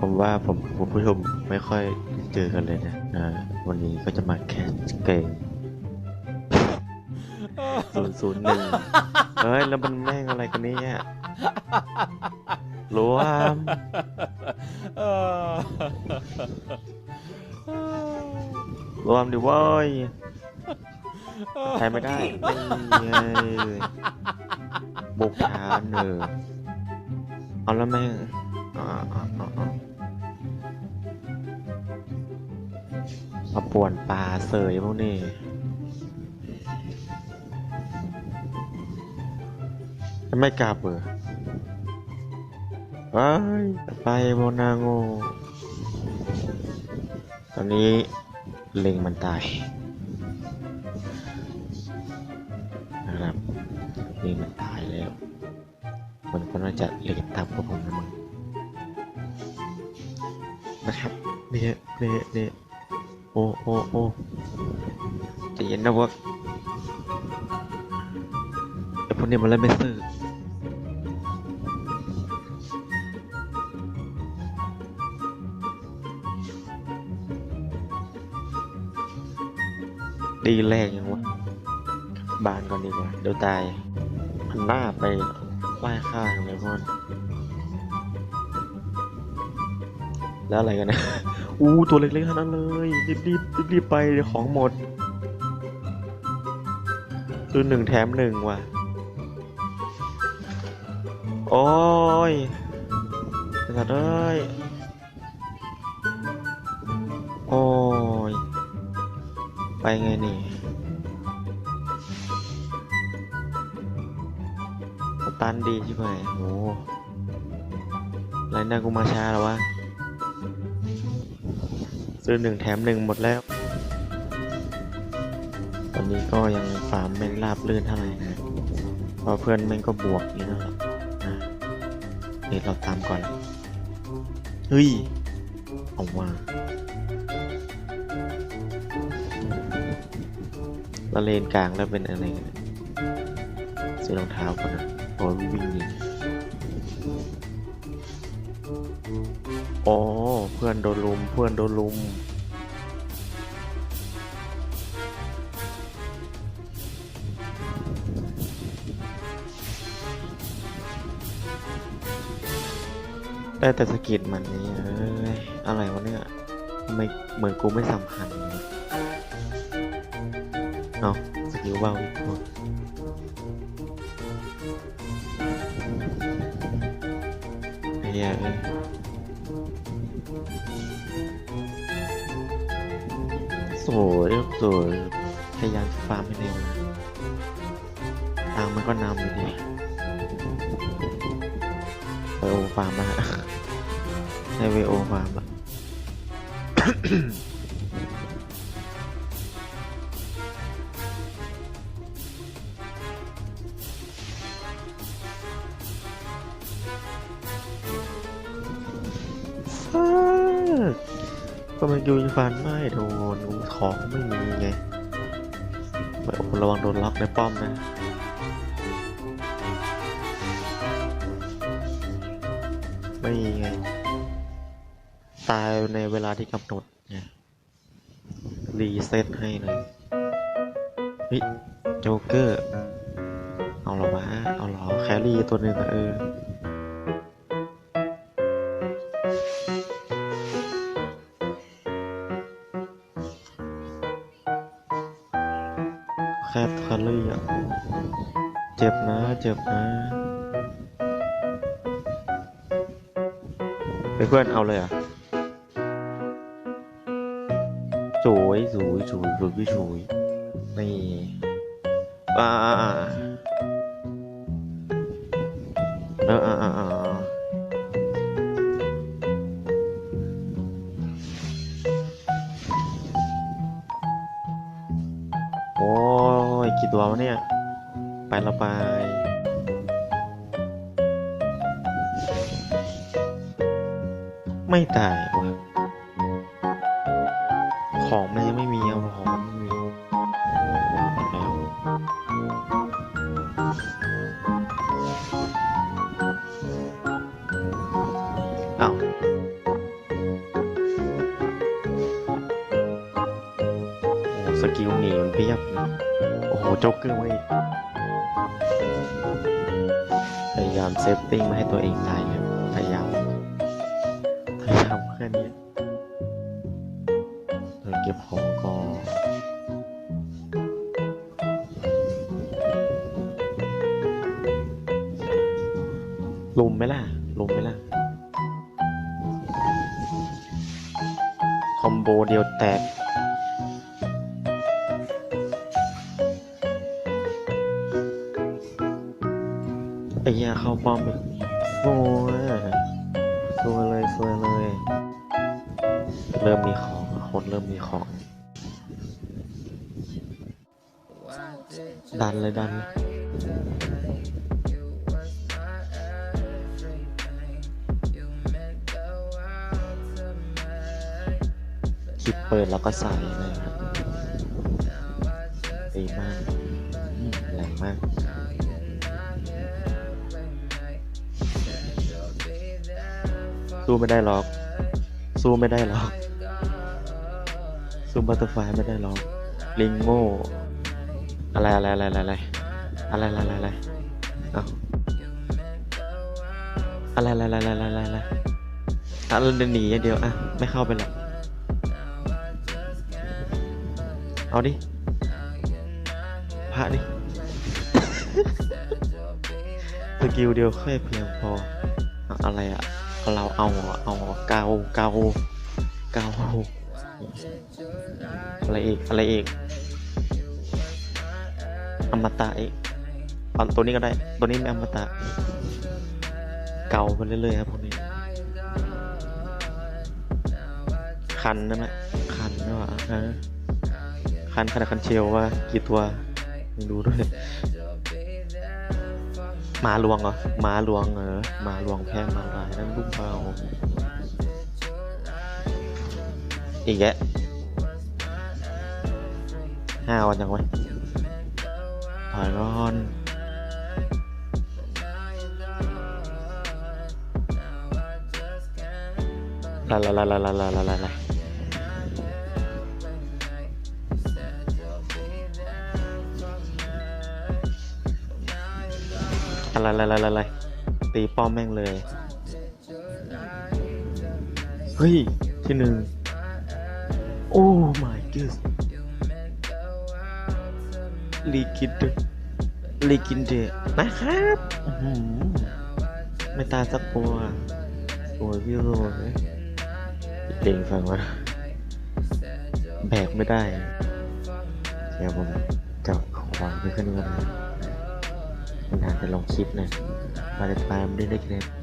ผมว่าผมผมผู้ชมไม่ค่อยเจอกันเลยนะอ่าวันนี้ก็จะมาแคสเก่งศูนย์ศูนย์หนึ่งเฮ้ย แล้วมันแม่งอะไรกันเนี่ย รวม รวมดิเว้ยใช้ไม่ได้นี่ไงบุกฐานเนอเอาแล้วแม่งอ่าอ่าอ่า มาป่วนป่าเสยพวกนี้ไม่กลับเหรอเฮ้ยไปโมนาโง ตอนนี้เล็งมันตายนะครับเล็งมันตายแล้ว มันก็น่าจะเล็งตามพวกผมนะมึงนะครับเนี่ยเนี่ยเนี่ย อ้โอ้โอ้ใจะเย็นนะเวะไอพวกนี้มันเล่นไม่ซื่อดีแรงยังวะบานก่อนดีกว่า เดี๋ยวตายมันหน้าไปไหว้ข้างเลยพวกนแล้วอะไรกันนะ อู้ตัวเล็กๆเท่านั้นเลยรีบรีบรีบรีบไปเดี๋ยวของหมดคือหนึ่งแถมหนึ่งว่ะ โอ้ยสัตว์เอ้ยโอ้ย ไปไงนี่ตันดีใช่ไหมโอ้ไรน้ากูมาช้าแล้ววะ ซื้อหนึ่งแถมหนึ่งหมดแล้ว ตอนนี้ก็ยังฟาร์มไม่ราบลื่นเท่าไหร่นะเพราะเพื่อนแม่งก็บวกอยู่นั่นะนะเดี๋ยวเราตามก่อน เฮ้ยเอาว่าแล้วเลนกลางแล้วเป็นอะไรกันเนี่ยซื้อรองเท้าก่อนนะโอ้ยวิ่งหนี เพื่อนโดนลุม เพื่อนโดนลุม ได้แต่สกิดมันนี่เอ้ยอะไรวะเนี่ย ไม่เหมือนกูไม่สำคัญเลยเอาสกิลเบาอีกคนไอ้เหี้ยเอ้ย สวยสวยพยายามฟาร์มให้เร็วนะทางมันก็นำอยู่ดีไปโอฟาร์มมาในเวโอฟาร์มอะฟ้า ก็มันยูนฟันไม่โดนของไม่มีไงไประวังโดนล็อกในป้อมนะไม่ไงตายในเวลาที่กำหนดไงรีเซ็ตให้เลยเฮ้ยโจ๊กเกอร์ เอาหรอวะเอาหรอแครี่ตัวหนึ่งเออ แคทคารี่อะเจ็บนะ เจ็บนะไปเพื่อนเอาเลยอะสวยสวยสวยสวยพี่สวยนี่อ่าอ่าอ่าเอออ่าอ่า กี่ตัววะเนี่ย ไปละไปไม่ตายว่ะของมันยังไม่มีเอาของมันไม่มีแล้วเอ้าวสกิลหนีมันเพียบเลย อ้โหโจ๊กเกอร์ไว้อีกพยายามเซฟติ้งไม่ให้ตัวเองตายเลยพยายามพยายามแค่นี้เดินเก็บของก่อนลุมไหมล่ะลุมไหมล่ะ คอมโบเดียวแตก ไอ้เหี้ยเข้าป้อมอีกโอ้ยสวยเลยสวยเลย เริ่มมีของคนเริ่มมีของ ดันเลยดันเลยคลิปเปิดแล้วก็ใส่เลยครับดีมากแรงมาก สู้ไม่ได้หรอก สู้ไม่ได้หรอก สู้บัตเตอร์ไฟไม่ได้หรอก ลิงโง่ อะไรอะไรอะไรอะไรอะไรอะไรอะไรอะไรเอาอะไรอะไรอะไรอะไรอะไรอะไรอะเราเดินหนีอย่างเดียวอะไม่เข้าไปหรอกเอาดิพระดิสกิลเดียวแค่เพียงพออะอะไรอะ เราเอาเอาเกาเกาเกาอะไรอีกอะไรอีกอมตะอีกเอาตัวนี้ก็ได้ ตัวนี้ไม่อมตะ เกาไปเรื่อยๆครับพวกนี้ คันนั่นแหละคันนะวะฮะคันขนาดคันเชลว่ากี่ตัวดูด้วย มาลวงเหรอมาลวงเหรอมาลวงแพ้มาลายนั่นลูกเบาอีกแยะห้าวันยังไงถอยร้อนลาลาลาลาลาลาลาลา ไรอะไรอะไรตีป้อมแม่งเลย เฮ้ย ที่หนึ่งโอ้ my god ลีกินเดลีกินเดนะครับไม่ตาสักตัวโอ้ยพี่โรยเก่งฟังวะแบกไม่ได้เดี๋ยวผมจะขวางไปขึ้นกัน นะนานจะลงคลิปนะมาติดตามด้ได้คะแนน